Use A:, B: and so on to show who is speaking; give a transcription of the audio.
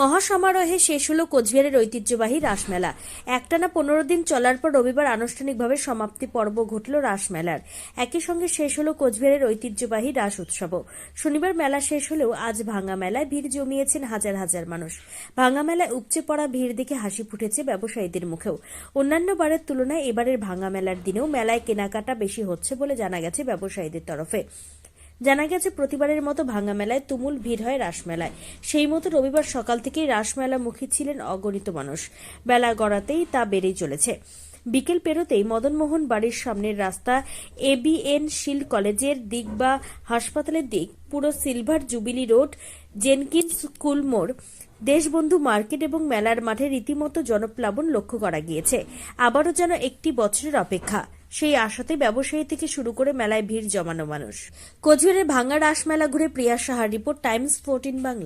A: মহাসমারোহে শেষ হলো কোচবিহারের ঐতিহ্যবাহী রাসমেলা। একটানা পনেরো দিন চলার পর রবিবার আনুষ্ঠানিকভাবে সমাপ্তি পর্ব ঘটল রাসমেলার। একই সঙ্গে শেষ হলো কোচবিহারের ঐতিহ্যবাহী রাস উৎসবও। শনিবার মেলা শেষ হলেও আজ ভাঙা মেলায় ভিড় জমিয়েছেন হাজার হাজার মানুষ। ভাঙা মেলায় উপচে পড়া ভিড় দেখে হাসি ফুটেছে ব্যবসায়ীদের মুখেও। অন্যান্য বারের তুলনায় এবারের ভাঙা মেলার দিনেও মেলায় কেনাকাটা বেশি হচ্ছে বলে জানা গেছে ব্যবসায়ীদের তরফে। জানা গেছে, প্রতিবারের মতো ভাঙা মেলায় তুমুল ভিড় হয় রাসমেলায়। সেই মতো রবিবার সকাল থেকেই রাসমেলামুখী ছিলেন অগণিত মানুষ। বেলা গড়াতেই তা বেড়েই চলেছে। বিকেল পেরোতেই মদনমোহন বাড়ির সামনের রাস্তা এবিএন শিল কলেজের দিক বা হাসপাতালের দিক, পুরো silver jubilee road, Jenkins school মোড় দেশবন্ধু মার্কেট এবং মেলার মাঠে রীতিমতো জনপ্লাবন লক্ষ্য করা গিয়েছে। আবারও যেন একটি বছরের অপেক্ষা। সেই আশাতে ব্যবসায়ী থেকে শুরু করে মেলায় ভিড় জমানো মানুষ। কোচবিহারের ভাঙ্গা রাস মেলা ঘুরে প্রিয়া সাহার report, Times fourteen Bangla.